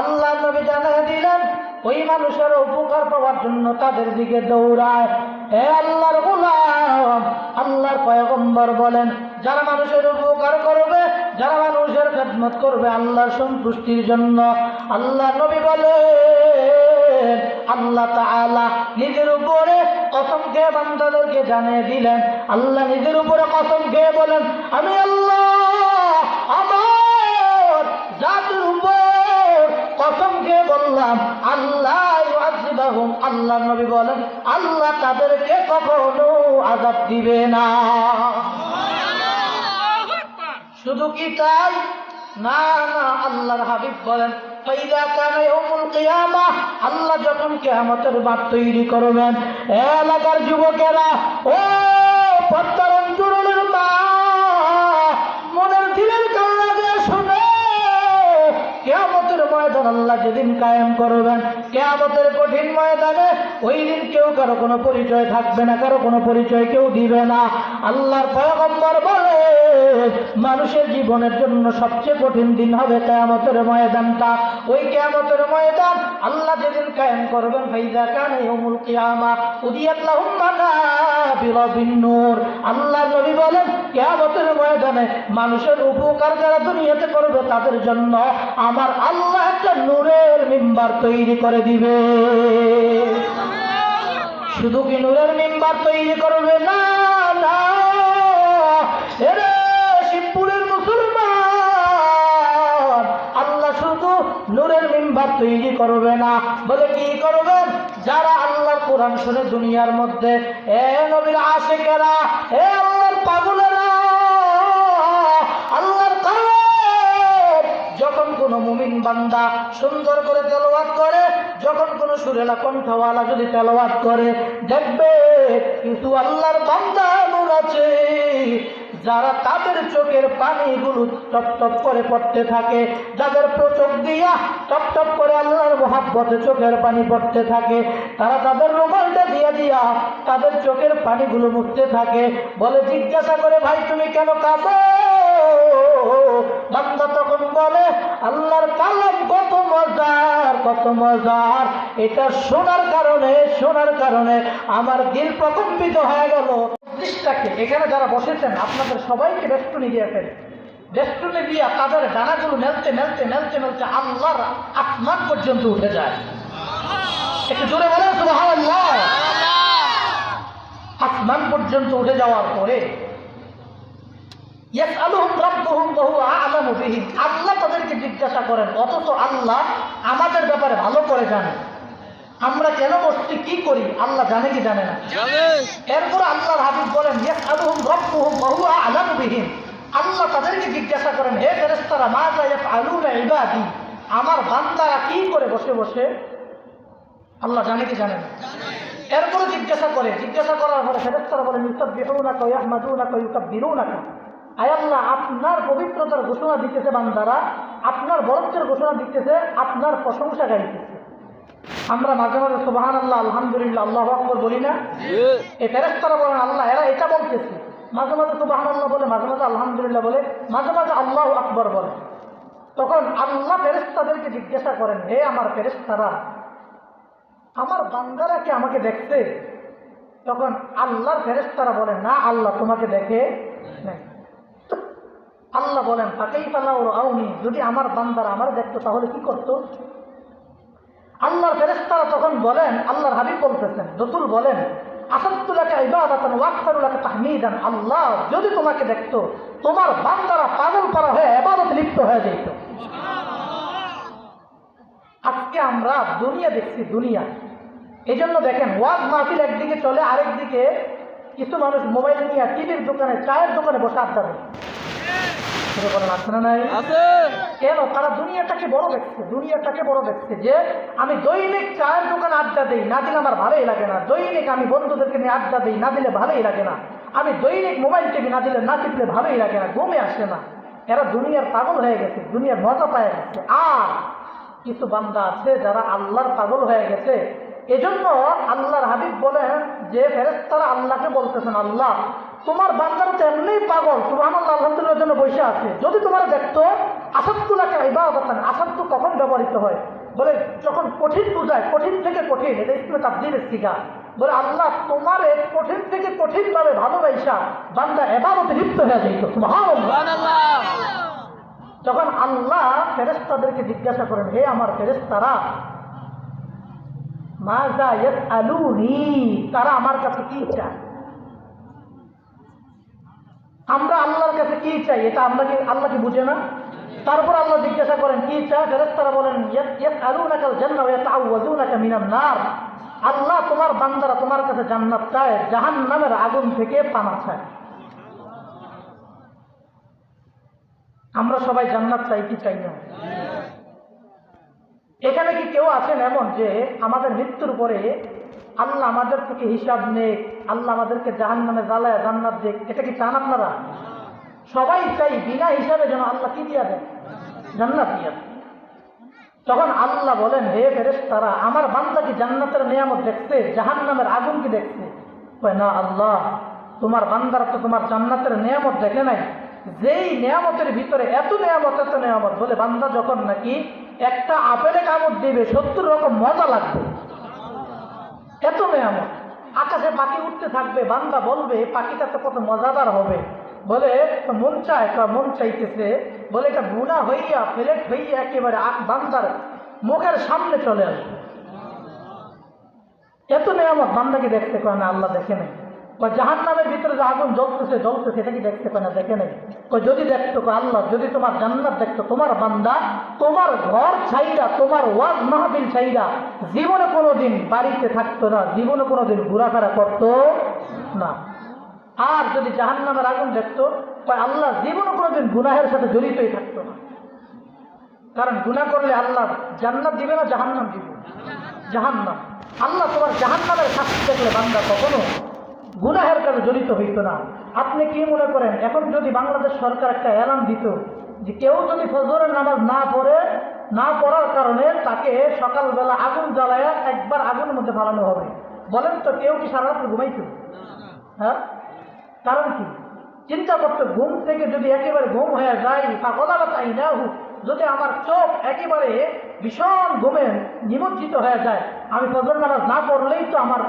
আল্লাহ নবী জানিয়ে দিলেন, ওই মানুষের উপকার পাওয়ার জন্য তাদের দিকে দৌড়ায়। হে আল্লাহর গোলাম, আল্লাহর পয়গম্বর বলেন, যারা মানুষের উপকার করবে, যারা মানুষের খেদমত করবে আল্লাহর সন্তুষ্টির জন্য। আল্লাহ নবী বলেন, আল্লাহ তাআলা নিজের উপরে কসম খেয়ে বান্দাদেরকে জানিয়ে দিলেন। আল্লাহ নিজের উপরে কসম খেয়ে বলেন, আমি আল্লাহ বললাম আল্লাহ আল্লাহ নবী বলেন আল্লাহ তাদেরকে কখনো আযাব দিবে না। শুধু কি তাই? না না আল্লাহর হাবিব বলেন আল্লাহ যখন কিয়ামতের মাঠ তৈরি করবেন। এলাকার যুবকেরা ও যেদিন কায়েম করবেন, কেয়ামতের কঠিন ময়দানে ওই দিন কেউ কারও কোনো পরিচয় থাকবে না, কারও কোনো পরিচয় কেউ দিবে না। আল্লাহর পয়গম্বর বলে মানুষের জীবনের জন্য সবচেয়ে কঠিন দিন হবে কেয়ামতের ময়দানটা। ওই কেয়ামতের ময়দান আল্লাহ যেদিন কায়েম করবেন ফাইদা কানে ওমুল কিয়ামা উদিয়াল্লাহুম মানাবিরা বিন-নূর আল্লাহ নবী বলেন, কিয়ামতের ময়দানে মানুষের উপকার যারা দুনিয়াতে করবে তাদের জন্য আমার আল্লাহ একটা নূরের মেম্বার তৈরি করে দিবে। শুধু কি নূরের মেম্বার তৈরি করবে? না না। নূরের মিম্বার তৈরি করবে না। বলে কি করবেন যারা আল্লাহর কোরআন শুনে দুনিয়ার মধ্যে, এ নবীর আশেকেরা, এ আল্লাহর পাগলেরা, আল্লাহর যখন কোনো মুমিন বান্দা সুন্দর করে তেলাওয়াত করে, যখন কোনো সুরেলা কণ্ঠওয়ালা যদি তেলাওয়াত করে, দেখবে কিন্তু আল্লাহর বান্দা নূর আছে। যারা তাদের চোখের পানিগুলো টপ টপ করে পড়তে থাকে, যাদের চোখ দিয়া টপ টপ করে আল্লাহর মহাব্বতে চোখের পানি পড়তে থাকে, তারা তাদের রুমালটা দিয়া দিয়া তাদের চোখের পানিগুলো মুছতে থাকে। বলে, জিজ্ঞাসা করে, ভাই, তুমি কেন কাঁদো? বান্দা তখন বলে, আল্লাহর কালাম কত মজার কত মজার। এটা শোনার কারণে শোনার কারণে আমার দিল প্রকম্পিত হয়ে গেল। দৃষ্টাকে এখানে যারা বসেছেন, আপনাদের সবাইকে বেষ্টনী দিয়ে ফেলে বেষ্টনী দিয়া তাদের ডানাগুলো মেলতে মেলতে মেলতে মেলতে আল্লাহর আসমান পর্যন্ত উঠে যায়। একটু জোরে সুবহানাল্লাহ। আসমান পর্যন্ত উঠে যাওয়ার পরে আল্লাহ তাদেরকে জিজ্ঞাসা করেন, অথচ আল্লাহ আমাদের ব্যাপারে ভালো করে জানেন। আমরা কেন বসছি কি করি? আল্লাহ জানে কি জানে না। এরপর আল্লাহর হাবিব বলেন ইয়াসআলুহুম রাব্বুহুম ওয়া হুয়া আ'লামু আল্লাহ তাদেরকে জিজ্ঞাসা করেন হে ফেরেশতারা মা যা ইয়াফআলুনা ইবাদি আমার বান্দারা কি করে বসে বসে? আল্লাহ জানে কি জানে না। এরপরে জিজ্ঞাসা করে জিজ্ঞাসা করার পরে ফেরেশতারা বলেন ইউসাব্বিহুনাকা ওয়া ইয়াহমাদুনাকা ওয়া ইউকাব্বিরুনাকা। আয়াল্লাহ আপনার পবিত্রতার ঘোষণা দিতেছে বান্দারা আপনার বরত্বের ঘোষণা দিতেছে আপনার প্রশংসা গাইতেছে আমরা মাঝে মাঝে সুবাহান আল্লাহ আলহামদুলিল্লাহ, আল্লাহ আকবর বলি না। এই ফেরেস্তারা বলেন, আল্লাহ, এরা এটা বলতেছে। মাঝে মাঝে সুবাহান আল্লাহ বলে, মাঝে মাঝে আলহামদুলিল্লাহ বলে, মাঝে মাঝে আল্লাহ আকবর বলে। তখন আল্লাহ ফেরেস্তাদেরকে জিজ্ঞাসা করেন, হে আমার ফেরেস্তারা আমার বান্দারা কি আমাকে দেখছে? তখন আল্লাহর ফেরেস্তারা বলেন, না, আল্লাহ তোমাকে দেখে আল্লাহ বলেন তাকেই পালা ওর আউনি যদি আমার বান্দারা আমার দেখতো তাহলে কি করতো? আল্লাহর ফেরেস্তারা তখন বলেন, আল্লাহর হাবিব বলতেছেন, রসুল বলেন আসাদুল্লাহকে ইবাদাতান ওয়াক্তারুল্লাহকে তাহমিদান। আল্লাহ যদি তোমাকে দেখতো, তোমার বান্দারা পাগল করা হয়ে এবাদত লিপ্ত হয়ে যেত আজকে আমরা দুনিয়া দেখছি, দুনিয়া। এই জন্য দেখেন, ওয়াজ মাহফিল একদিকে চলে, আরেকদিকে কিছু মানুষ মোবাইল নিয়ে টিভির দোকানে, চায়ের দোকানে বসে আড্ডা দেয়। সেটা করেন আছে না নাই কেন? তারা দুনিয়াটাকে বড় দেখছে দুনিয়াটাকে বড় দেখছে যে আমি দৈনিক চায়ের দোকানে আড্ডা দিই না দিলে আমার ভালোই লাগে না। দৈনিক আমি বন্ধুদেরকে নিয়ে আড্ডা দিই না দিলে ভালোই লাগে না। আমি দৈনিক মোবাইল টিভি না দিলে না টিপলে ভালোই লাগে না ঘুমে আসে না। এরা দুনিয়ার পাগল হয়ে গেছে দুনিয়ার মজা পায় গেছে। আর কিছু বান্দা আছে যারা আল্লাহর পাগল হয়ে গেছে। এজন্য আল্লাহর হাবিব বলেন যে ফেরেস্তারা আল্লাহকে বলতেছেন আল্লাহ তোমার বান্দারা তো এমনিই পাগল সুবাহ আলহামদুলিল্লাহ জন্য বসে আছে। যদি তোমার দেখতো আসাদুল্লাহকে ইবাদতান আসাদ্দু কখন ব্যবহৃত হয়? বলে যখন কঠিন বোঝায় কঠিন থেকে কঠিন এটা ইসমে তাবদিলের শিখা বলে আল্লাহ তোমার কঠিন থেকে কঠিন ভাবে ভালোবাসা বান্দা এবারতে লিপ্ত হয়ে যাইত। যখন আল্লাহ ফেরেস্তাদেরকে জিজ্ঞাসা করেন হে আমার ফেরেস্তারা মাজা আলুনি তারা আমার কাছে কি চায়? আমরা আল্লাহর কাছে কি চাই? এটা আমরা কি আল্লাহ কি বুঝে না? তারপর আল্লাহ জিজ্ঞাসা করেন, কি চায় ফেরেস্তারা বলেন নার। আল্লাহ তোমার বান্দারা তোমার কাছে জান্নাত চায়, জাহান্নামের আগুন থেকে পানা চায়। আমরা সবাই জান্নাত চাই, কি চাই না? এখানে কি কেউ আছেন এমন যে আমাদের মৃত্যুর পরে আল্লাহ আমাদের থেকে হিসাব নেক আল্লাহ আমাদেরকে জাহান নামে জ্বালায় জান্নাত দেখ এটা কি চান আপনারা? সবাই চাই বিনা হিসাবে যেন আল্লাহ কি দিয়া দেন? জান্নাত দিয়া। তখন আল্লাহ বলেন, হে ফেরেস তারা আমার বান্দা কি জান্নাতের নিয়ামত দেখছে? জাহান নামের আগুন কি দেখছে? না, আল্লাহ, তোমার বান্দারা তো তোমার জান্নাতের নিয়ামত দেখে নাই। যেই নিয়ামতের ভিতরে এত নিয়ামত এত নিয়ামত বলে বান্দা যখন নাকি একটা আপেলে কামড় দিবে, সত্তর রকম মজা লাগবে। এত নিয়ামত। আকাশে পাখি উঠতে থাকবে, বান্দা বলবে পাখিটা তো কত মজাদার হবে। বলে মন চায় মন চাইতেছে। বলে, এটা গুণা হইয়া প্লেট হইয়া একেবারে বান্দার মুখের সামনে চলে আসবে। এত নিয়ামত বান্দাকে দেখতে পায় না, আল্লাহ দেখে নেই বা জাহান নামের ভিতরে যে আগুন জ্বলতেছে জ্বলতেছে, এটা কি দেখতে পায় না, দেখে নেই। যদি দেখতো আল্লাহ, যদি তোমার জান্নাত দেখতো, তোমার বান্দা, তোমার ঘর ছাইরা, তোমার ওয়াজ মাহবিল ছাইরা, জীবনে কোনোদিন বাড়িতে থাকতো না, জীবনে কোনোদিন ঘোরাফেরা করতো না। আর যদি জাহান নামের আগুন দেখতো আল্লাহ জীবনে কোনোদিন গুনাহের সাথে জড়িতই থাকতো না। কারণ গুনাহ করলে আল্লাহ জান্নাত দিবে না জাহান্নাম দিবে? জাহান্নাম। আল্লাহ তোমার জাহান্নামের শাস্তি দেখলে বান্দা কখনো গুনাহের কাজে জড়িত হইতো না। আপনি কি মনে করেন, এখন যদি বাংলাদেশ সরকার একটা অ্যালার্ম দিত যে কেউ যদি ফজরের নামাজ না পড়ে, না পড়ার কারণে তাকে সকালবেলা আগুন জ্বালায় একবার আগুনের মধ্যে ফালানো হবে। বলেন তো কেউ কি সারা রাত্রে ঘুমাইতো? হ্যাঁ? কারণ কি? চিন্তা করতে ঘুম থেকে যদি একেবারে ঘুম হয়ে যায় বা পাগলাবা তাই না হুক যদি আমার চোখ একেবারে ভীষণ ঘুমে নিমজ্জিত হয়ে যায়, আমি ফজর নামাজ না পড়লেই তো আমার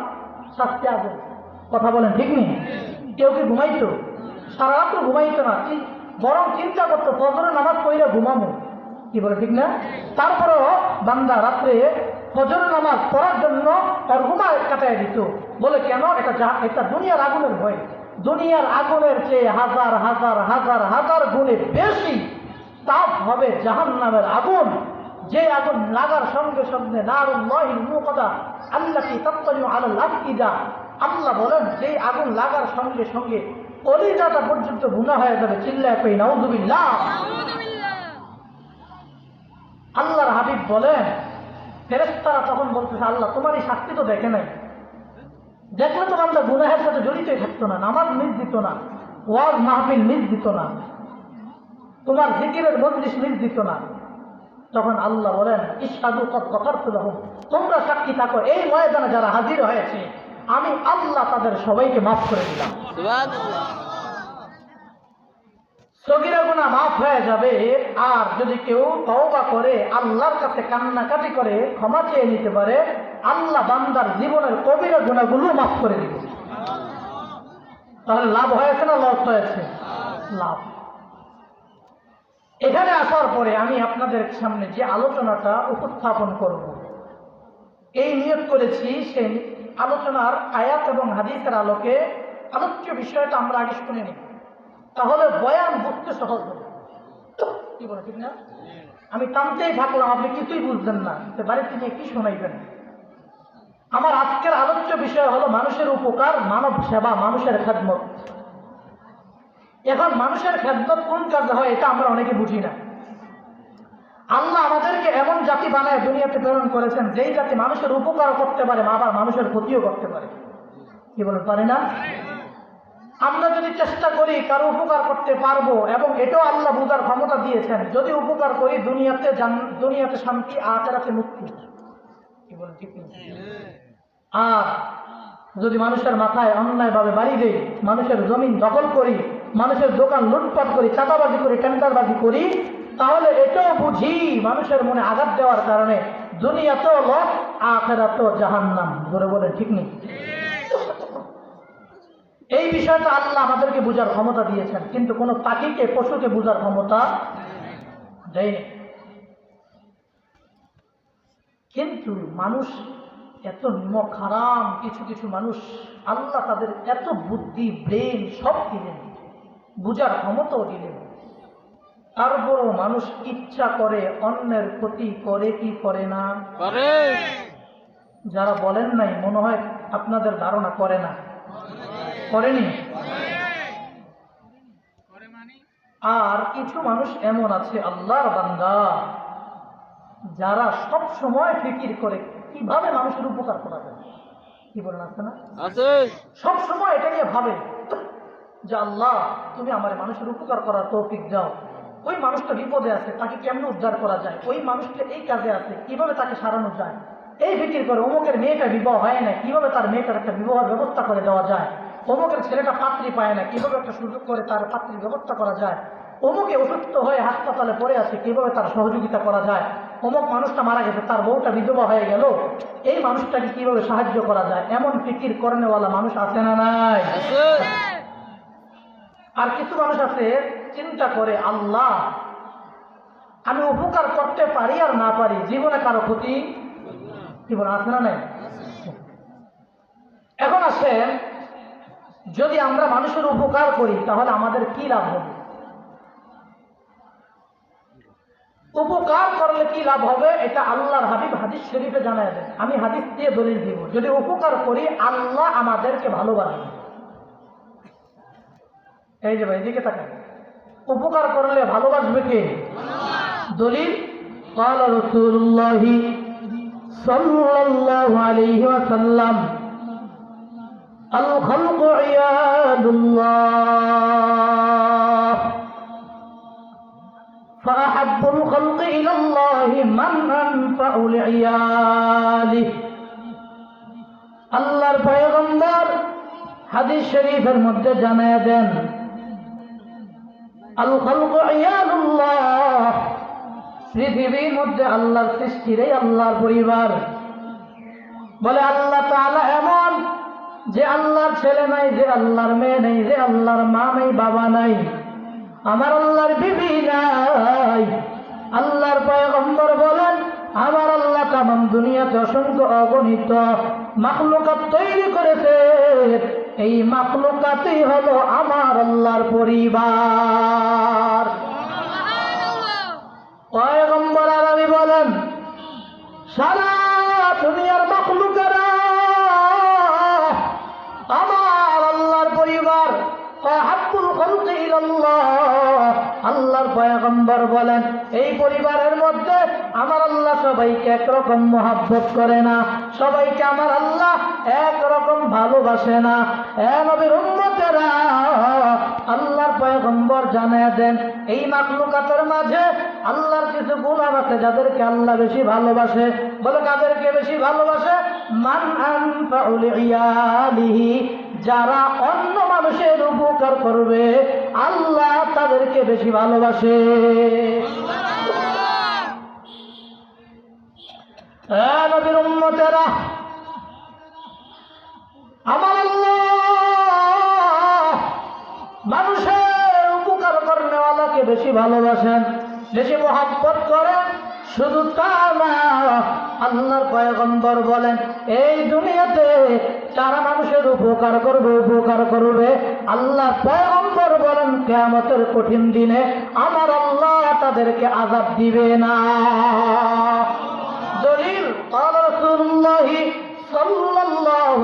শাস্তি আসবে। কথা বলেন, ঠিক নেই? কেউ কি ঘুমাইতো? সারা রাত্র ঘুমাইতো না। বরং চিন্তা করতো, ফজরের নামাজ পড়লে ঘুমাবো কি বলে, ঠিক না? তারপরেও বান্দা রাত্রে ফজরের নামাজ পড়ার জন্য তার ঘুমা কাটায় দিত। বলে, কেন? এটা এটা দুনিয়ার আগুনের ভয়। দুনিয়ার আগুনের চেয়ে হাজার হাজার হাজার হাজার গুণে বেশি তাপ হবে জাহান নামের আগুন। যে আগুন লাগার সঙ্গে সঙ্গে নারুল্লাহিল মুকদা আল্লাহ কি তত্ত্বনি আলাল আফকিদা আল্লাহ বলেন যে আগুন লাগার সঙ্গে সঙ্গে কলিজাটা পর্যন্ত গুণা হয়ে যাবে চিল্লায় কই নাউজুবিল্লাহ আল্লাহর হাবিব বলেন ফেরেস্তারা তখন বলতেছে আল্লাহ তোমার এই শাস্তি তো দেখে নাই। দেখলে তো আমরা গুনাহের সাথে জড়িতই থাকতো না নামাজ মিস দিত না ওয়াজ মাহফিল মিস দিত না তোমার জিকিরের মজলিস মিস দিত না। তখন আল্লাহ বলেন ইসাদু কত কথার তোমরা সাক্ষী থাকো এই ময়দানে যারা হাজির হয়েছে আমি আল্লাহ তাদের সবাইকে মাফ করে দিলাম। সগিরা গুণা মাফ হয়ে যাবে, আর যদি কেউ তওবা করে, আল্লাহর কাছে কান্নাকাটি করে, ক্ষমা চেয়ে নিতে পারে, আল্লাহ বান্দার জীবনের কবিরা গুণাগুলো মাফ করে দিবে। তাহলে লাভ হয়েছে না লস হয়েছে? লাভ। এখানে আসার পরে আমি আপনাদের সামনে যে আলোচনাটা উপস্থাপন করব, এই নিয়োগ করেছি সেই আলোচনার আয়াত এবং হাদিসের আলোকে আলোচ্য বিষয়টা আমরা আগে শুনে নিই তাহলে বয়ান বুঝতে সহজ হবে। কি বলে ঠিক না? আমি টানতেই থাকলাম, আপনি কিছুই বুঝবেন না। বাড়িতে নিয়ে কি শোনাইবেন? আমার আজকের আলোচ্য বিষয় হলো মানুষের উপকার, মানব সেবা, মানুষের খেদমত। এখন মানুষের খেদমত কোন কাজে হয়, এটা আমরা অনেকে বুঝি না। আল্লাহ আমাদেরকে এমন জাতি বানায় দুনিয়াতে প্রেরণ করেছেন, যেই জাতি মানুষের উপকার করতে পারে আবার মানুষের ক্ষতিও করতে পারে। কি বলেন, পারে না? আমরা যদি চেষ্টা করি কারও উপকার করতে পারব, এবং এটাও আল্লাহ বুঝার ক্ষমতা দিয়েছেন, যদি উপকার করি দুনিয়াতে দুনিয়াতে শান্তি, আখেরাতে মুক্তি। আর যদি মানুষের মাথায় অন্যায়ভাবে বাড়ি দেই, মানুষের জমিন দখল করি, মানুষের দোকান লুটপাট করি, চাঁদাবাজি করি, টেন্ডারবাজি করি তাহলে এটাও বুঝি মানুষের মনে আঘাত দেওয়ার কারণে দুনিয়াতেও লস আখেরাতেও জাহান্নাম। ধরে বলে ঠিক নেই? এই বিষয়টা আল্লাহ আমাদেরকে বোঝার ক্ষমতা দিয়েছেন, কিন্তু কোনো পাখিকে, পশুকে বোঝার ক্ষমতা দেয়নি। কিন্তু মানুষ এত নিমক হারাম, কিছু কিছু মানুষ আল্লাহ তাদের এত বুদ্ধি, ব্রেন সব দিলেন, বুঝার ক্ষমতাও দিলেন। তারপরও মানুষ ইচ্ছা করে অন্যের ক্ষতি করে কি করে না? করে। যারা বলেন নাই মনে হয় আপনাদের ধারণা করে না। করেনি? আর কিছু মানুষ এমন আছে আল্লাহর বান্দা যারা সব সময় ফিকির করে। কীভাবে মানুষের উপকার করা যায়? কি বলেন আছে না? আছে। সব সময় এটা নিয়ে ভাবে যে আল্লাহ তুমি আমার মানুষের উপকার করার তৌফিক দাও। ওই মানুষটা বিপদে আছে তাকে কেমনে উদ্ধার করা যায়? ওই মানুষটা এই কাজে আছে কীভাবে তাকে সারানো যায়? এই ফিকির করে অমুকের মেয়েটা বিবাহ হয় না কীভাবে তার মেয়েটার একটা বিবাহের ব্যবস্থা করে দেওয়া যায়? অমুকের ছেলেটা পাত্রী পায় না কীভাবে একটা সুযোগ করে তার পাত্রীর ব্যবস্থা করা যায়? অমুকে অসুস্থ হয়ে হাসপাতালে পড়ে আছে কীভাবে তার সহযোগিতা করা যায়? অমুক মানুষটা মারা গেছে তার বউটা বিধবা হয়ে গেল। এই মানুষটাকে কীভাবে সাহায্য করা যায়? এমন ফিকির করেনেওয়ালা মানুষ আছে না নাই? আর কিছু মানুষ আছে চিন্তা করে, আল্লাহ, আমি উপকার করতে পারি আর না পারি, জীবনে কারও ক্ষতি জীবন আছে না নাই? এখন আসেন, যদি আমরা মানুষের উপকার করি, তাহলে আমাদের কি লাভ হবে? উপকার করলে কি লাভ হবে? এটা আল্লাহর হাবিব হাদিস শরীফে জানা যাবে আমি হাদিস দিয়ে দলিল দিব। যদি উপকার করি, আল্লাহ আমাদেরকে ভালোবাসবে এই যে ভাই, এদিকে তাকান। উপকার করলে ভালোবাসবে কে দলিল قال رسول الله صلى الله عليه وسلم الخلق عياد الله فأحب الخلق إلى الله من أنفع لعياله আল্লাহর পয়গম্বর হাদিস শরীফের মধ্যে জানায় দেন আল খালকু ইয়াদুল্লাহ। পৃথিবীর মধ্যে আল্লাহর সৃষ্টিরই আল্লাহর পরিবার। বলে আল্লাহ তাআলা এমন যে আল্লাহর ছেলে নাই, যে আল্লাহর মেয়ে নেই, যে আল্লাহর মা নেই, বাবা নাই। আমার আল্লাহর বিবি নাই। আল্লাহর পয়গম্বর বলেন, আমার আল্লাহ তামাম দুনিয়াতে অসংখ্য অগণিত মাখলুকাত তৈরি করেছে। এই মাখলুকাতই হলো আমার আল্লাহর পরিবার। পয়গম্বর আরবি বলেন সারা দুনিয়ার মাখলুকেরা আমার আল্লাহর পরিবার। হাব্বুল খলকি ইলাল্লাহ। আল্লাহর পয়গম্বর বলেন এই পরিবারের মধ্যে আমার আল্লাহ সবাইকে একরকম মহাব্বত করে না। সবাইকে আমার আল্লাহ একরকম ভালোবাসে না। নবীর উম্মতেরা, আল্লাহর পয়গম্বর জানিয়ে দেন, এই মাকলুকাতের মাঝে আল্লাহর কিছু গুণাম আছে যাদেরকে আল্লাহ বেশি ভালোবাসে। বলে কাদেরকে বেশি ভালোবাসে? মান যারা অন্য মানুষের উপকার করবে, আল্লাহ তাদেরকে বেশি ভালোবাসে। নবীর উম্মতেরা, আমার আল্লাহ মানুষের উপকার কর্মেওয়ালাকে বেশি ভালোবাসেন, বেশি মহাপত করেন, শুধু তা না, আল্লাহর পয়গম্বর বলেন, এই দুনিয়াতে তারা মানুষের উপকার করবে উপকার করবে আল্লাহ পয়গম্বর বলেন কেমতের কঠিন দিনে আমার আল্লাহ তাদেরকে আজাদ দিবে না। দলিল সাল্লাহ সাল্লাল্লাহু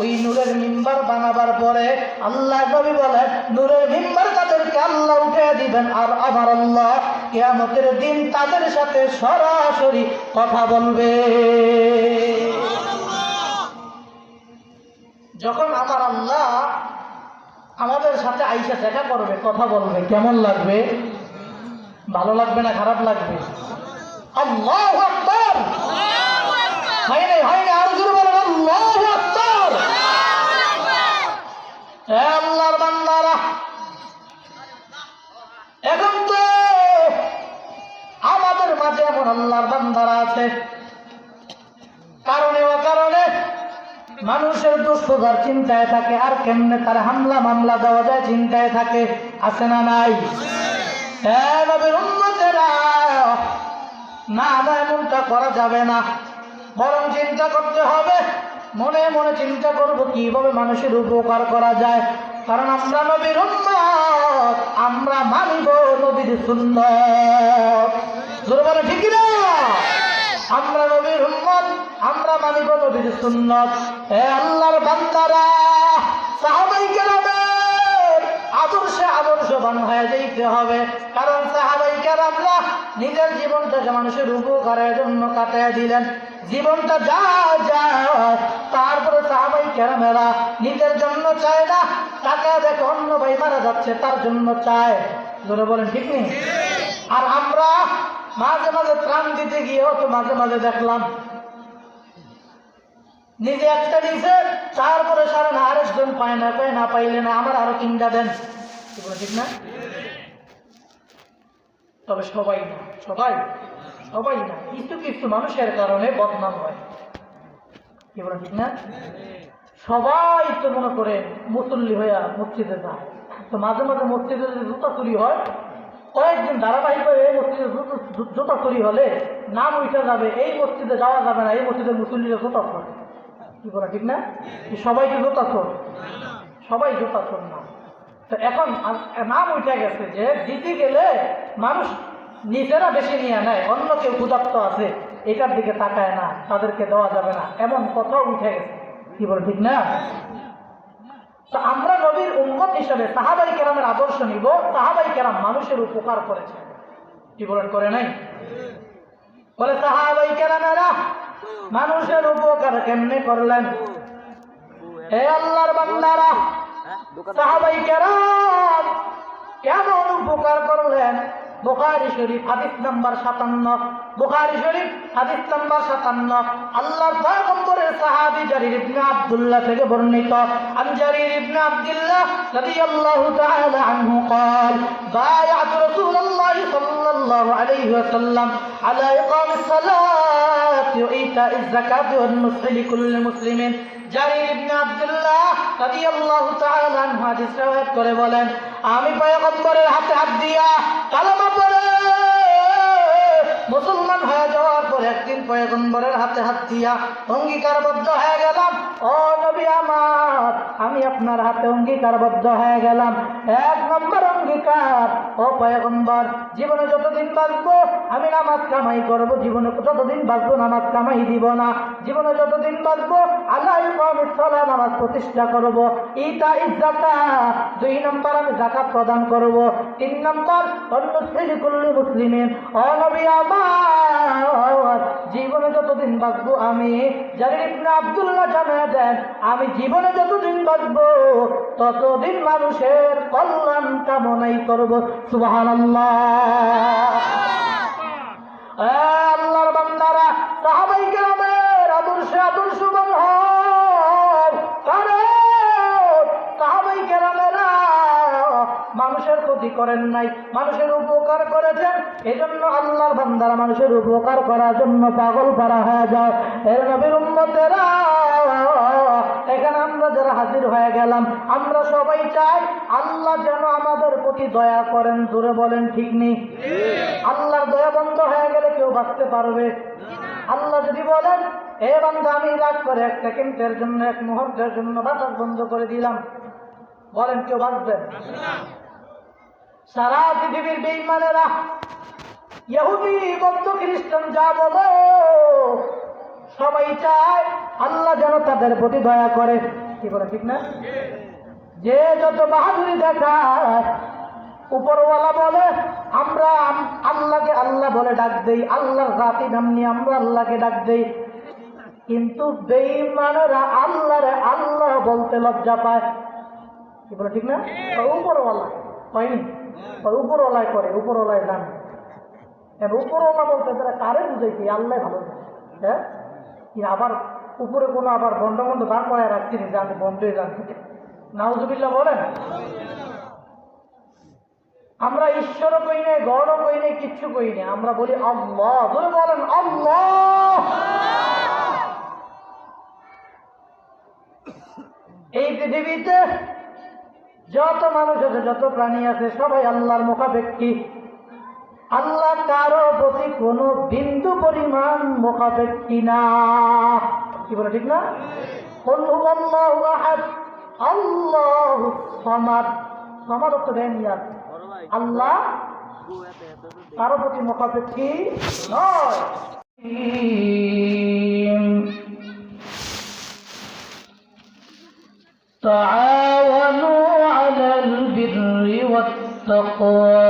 ওই নূরের মিম্বার বানাবার পরে আল্লাহ নবী বলেন, নূরের মিম্বার তাদেরকে আল্লাহ উঠে দিবেন আর আমার আল্লাহ কেয়ামতের দিন তাদের সাথে সরাসরি কথা বলবে। যখন আমার আল্লাহ আমাদের সাথে আইসা দেখা করবে, কথা বলবে, কেমন লাগবে? ভালো লাগবে না খারাপ লাগবে? আল্লাহ আকবর! হয় নাই হয় নাই আরও এখন আমাদের মাঝে এমন আল্লাহর বান্দারা আছে। কারণে মানুষের দুঃখদার চিন্তায় থাকে, আর কেমনে তার হামলা মামলা দেওয়া যায় চিন্তায় থাকে, আছে না নাই? হ্যাঁ নবীর না না এমনটা করা যাবে না। বরং চিন্তা করতে হবে। মনে মনে চিন্তা করব কীভাবে মানুষের উপকার করা যায়। কারণ আমরা নবীর আমরা মানব নবীর সুন্দর ঠিক না আমরা নবীর উম্মত, আমরা মানিব নবীর সুন্নত। হে আল্লাহর বান্দারা, সাহাবাই কেরামের আদর্শে আদর্শবান হয়ে যেতে হবে। কারণ সাহাবাই কেরামরা নিজের জীবনটাকে মানুষের উপকারের জন্য কাটায় দিলেন। জীবনটা যা যায় তারপরে সাহাবাই কেরামেরা নিজের জন্য চায় না টাকা দেখে অন্য ভাই মারা যাচ্ছে তার জন্য চায়। ধরে বলেন ঠিক নেই? আর আমরা মাঝে মাঝে ত্রাণ দিতে গিয়েও তো মাঝে মাঝে দেখলাম নিজে একটা দিছে, তারপরে সারা না আরেকজন পায় না পায় না, পাইলে না, আমার আরও তিনটা দেন। ঠিক না? তবে সবাই না, সবাই সবাই না, কিছু কিছু মানুষের কারণে বদনাম হয়। কি বলে ঠিক না? সবাই তো মনে করে মুসল্লি হইয়া মসজিদে যায়। তো মাঝে মাঝে মসজিদে যদি জুতা চুরি হয়, কয়েকদিন ধারাবাহিক হয়ে এই মসজিদে জুতো- চুরি হলে নাম উঠে যাবে, এই মসজিদে যাওয়া যাবে না, এই মসজিদের মুসল্লিরা জুতা চোর কি বলে ঠিক না? সবাই কি চোর সবাই চোর না। তো এখন নাম উঠে গেছে যে দিতে গেলে মানুষ নিজেরা বেশি নিয়ে নেয়, অন্য কেউ ক্ষুধার্ত আছে, এটার দিকে তাকায় না, তাদেরকে দেওয়া যাবে না, এমন কথাও উঠে গেছে। কি বলে ঠিক না? তো আমরা নবীর উম্মত হিসাবে সাহাবাই কেরামের আদর্শ নিব, সাহাবাই কেরাম মানুষের উপকার করেছে। কি বলেন, করে নাই? বলে সাহাবাই কেরামেরা মানুষের উপকার কেমনে করলেন? হে আল্লাহর বান্দারা সাহাবাই কেরাম কেমন উপকার করলেন? বোকারি শরীফ হাদিস নাম্বার সাতান্ন। বুখারি শরীফ হাদিস নাম্বার সাতান্ন আল্লাহর পয়গম্বরের সাহাবী জারির ইবনে আব্দুল্লাহ থেকে বর্ণিত আন জারির ইবনে আব্দুল্লাহ রাদিয়াল্লাহু তাআলা আনহু قال بايعت رسول الله صلى الله عليه وسلم على إقام الصلاة وإيتاء الزكاة والنصح لكل مسلم জারির ইবনে আব্দুল্লাহ রাদিয়াল্লাহু তাআলা আনহু হাদিস রওয়ায়াত করে বলেন আমি পয়গম্বরের হাতে হাত দিয়া কালেমা পড়ে মুসলমান হয়ে যাওয়ার পর একদিন পয়গম্বরের হাতে হাত দিয়া অঙ্গীকারবদ্ধ হয়ে গেলাম। ও নবী আমার, আমি আপনার হাতে অঙ্গীকারবদ্ধ হয়ে গেলাম। এক নম্বর অঙ্গীকার, ও পয়গম্বর, জীবনে যতদিন বাঁচবো, আমি নামাজ কামাই করব। জীবনে যতদিন বাঁচবো, নামাজ কামাই দিব না। জীবনে যতদিন বাঁচবো আল্লাহ ইসলা নামাজ প্রতিষ্ঠা করব। ইটা ইজাকা দুই নম্বর আমি জাকাত প্রদান করব। তিন নম্বর, অন্য করলি মুসলিমের অনবী আমার জীবনে যতদিন বাঁচবো আমি জারির ইবনে আব্দুল্লাহ জানা দেন, আমি জীবনে যতদিন বাঁচবো, ততদিন মানুষের কল্যাণ কামনাই করব। সুবহানাল্লাহ। আল্লাহর বান্দারা, সাহাবাই কেরামের আদর্শে আদর্শবান হও। কারণ মানুষের ক্ষতি করেন নাই, মানুষের উপকার করেছেন, এজন্য আল্লাহর বান্দারা মানুষের উপকার করার জন্য পাগল পারা হয়ে যায়। এর নবীর এখানে আমরা যারা হাজির হয়ে গেলাম, আমরা সবাই চাই আল্লাহ যেন আমাদের প্রতি দয়া করেন, জোরে বলেন ঠিক নেই আল্লাহর দয়া বন্ধ হয়ে গেলে কেউ বাঁচতে পারবে? আল্লাহ যদি বলেন, এ বান্ধা আমি রাগ করে এক সেকেন্ডের জন্য, এক মুহূর্তের জন্য বাতাস বন্ধ করে দিলাম। বলেন, কেউ বাঁচবে? সারা পৃথিবীর বেইমানেরা ইহুদি, বৌদ্ধ, খ্রিস্টান, যা বলো, সবাই চায় আল্লাহ যেন তাদের প্রতি দয়া করে। কি বলে, ঠিক না? যে যত বাহাদুরি দেখায়, উপরওয়ালা বলে, আমরা আল্লাহকে আল্লাহ বলে ডাক দেই, আল্লাহর রাতি নাম নিয়ে আমরা আল্লাহকে ডাক দেই। কিন্তু বেঈমানেরা আল্লাহরে আল্লাহ বলতে লজ্জা পায়। কি বলে, ঠিক না? উপরওয়ালা, হয়নি? ওই উপরওয়ালায় করে, উপরওয়ালায় জানে। এবার উপরওয়ালা বলতে তারা কারে বুঝে কি? আল্লাহ ভালো হ্যাঁ? আবার উপরে কোনো আবার বন্ধ বন্ধ দাঁড় করায় রাখছি নি জানি বন্ধই জানছি নাউজুবিল্লাহ বলেন। আমরা ঈশ্বরও কই নাই, গড়ও কই নাই, কিচ্ছু কই নাই। আমরা বলি আল্লাহ। ধরে বলেন, আল্লাহ! এই পৃথিবীতে যত মানুষ আছে যত প্রাণী আছে সবাই আল্লাহর মুখাপেক্ষী আল্লাহ কারো প্রতি কোনো বিন্দু পরিমাণ মুখাপেক্ষী না কি বলে ঠিক না قل هو الله احد الله الصمد সমাদ অর্থ দেন ইয়ার আল্লাহ কারো প্রতি মুখাপেক্ষী নয় تعاونوا والتقوى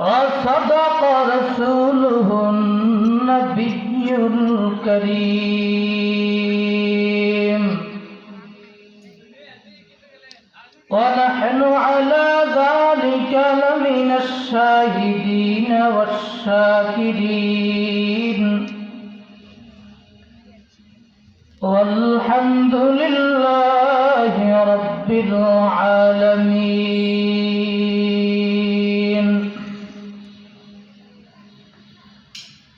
وصدق رسوله النبي الكريم. ونحن على ذلك لمن الشاهدين والشاكرين. والحمد لله رب العالمين.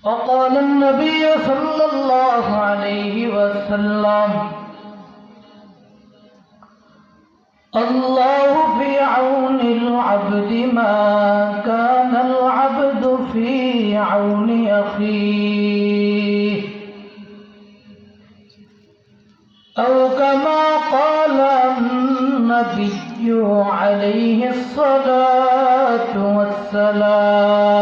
وقال النبي صلى الله عليه وسلم الله في عون العبد ما كان العبد في عون أخيه. أو كما قال النبي عليه الصلاة والسلام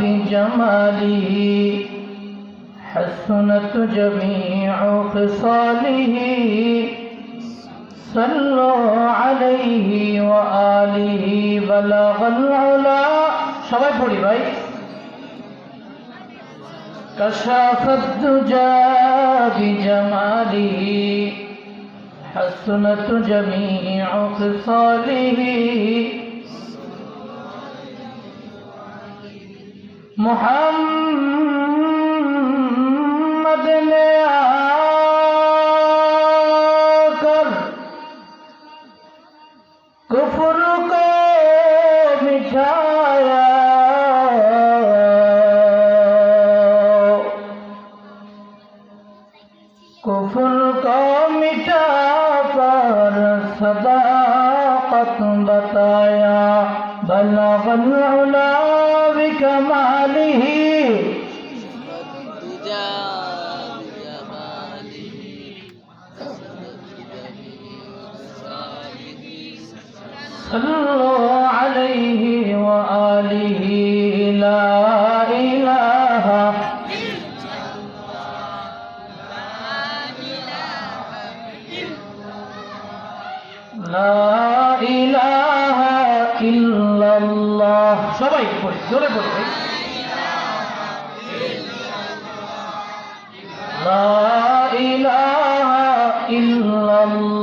بجماله حسنت جميع خصاله صلوا عليه وآله بلغ العلا সবাই পড়ি ভাই كشف الدجى بجماله حسنت جميع خصاله محمد সবাই পড়ি জোরে পড়ে। লা ইলাহা ইল্লাল্লাহ।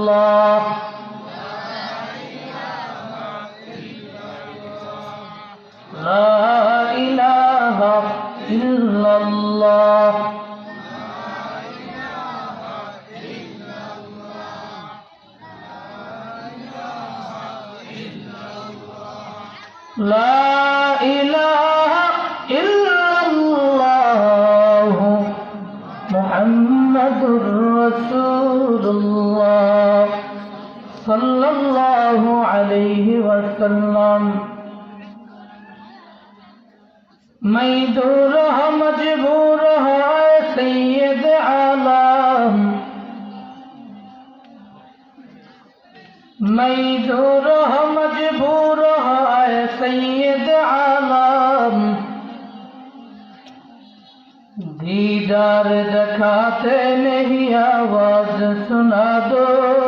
করলাম মাই দূর মজবুর হয় সৈয়দ আলাম। মাই দূর মজবুর হয় সৈয়দ আলাম। दीदार दखाते नहीं आवाज सुना दो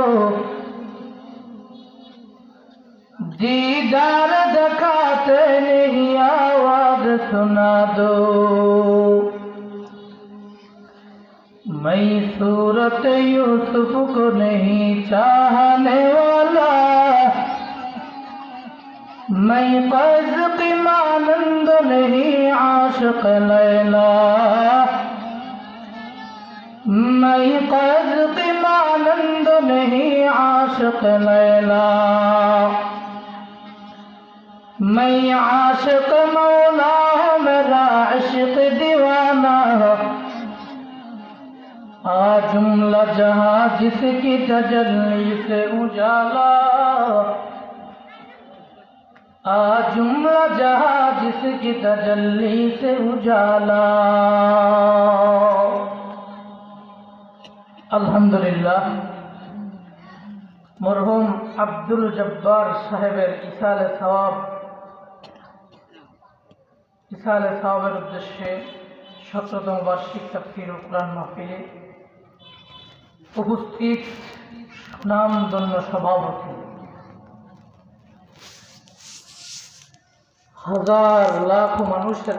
दीदार दिखाते नहीं, आवाज़ सुना दो। मैं सूरत यूसुफ को नहीं चाहने वाला। मैं फैज की मानंद नहीं, आशिक लैला। मैं फैज की मानंद नहीं, आशिक लैला। میں عاشق مولا ہوں میرا عشق دیوانہ ہو آج جملہ جہاں جس کی تجلی سے اجالا آج جملہ جہاں جس کی تجلی سے اجالا الحمدللہ مرحوم عبد الجبار صاحب اصال ثواب ইসালে সাহাবের উদ্দেশ্যে সতেরোতম বার্ষিক তাফসির কোরআন মাহফিলে উপস্থিত সুনামধন্য সভাপতি হাজার লাখ মানুষের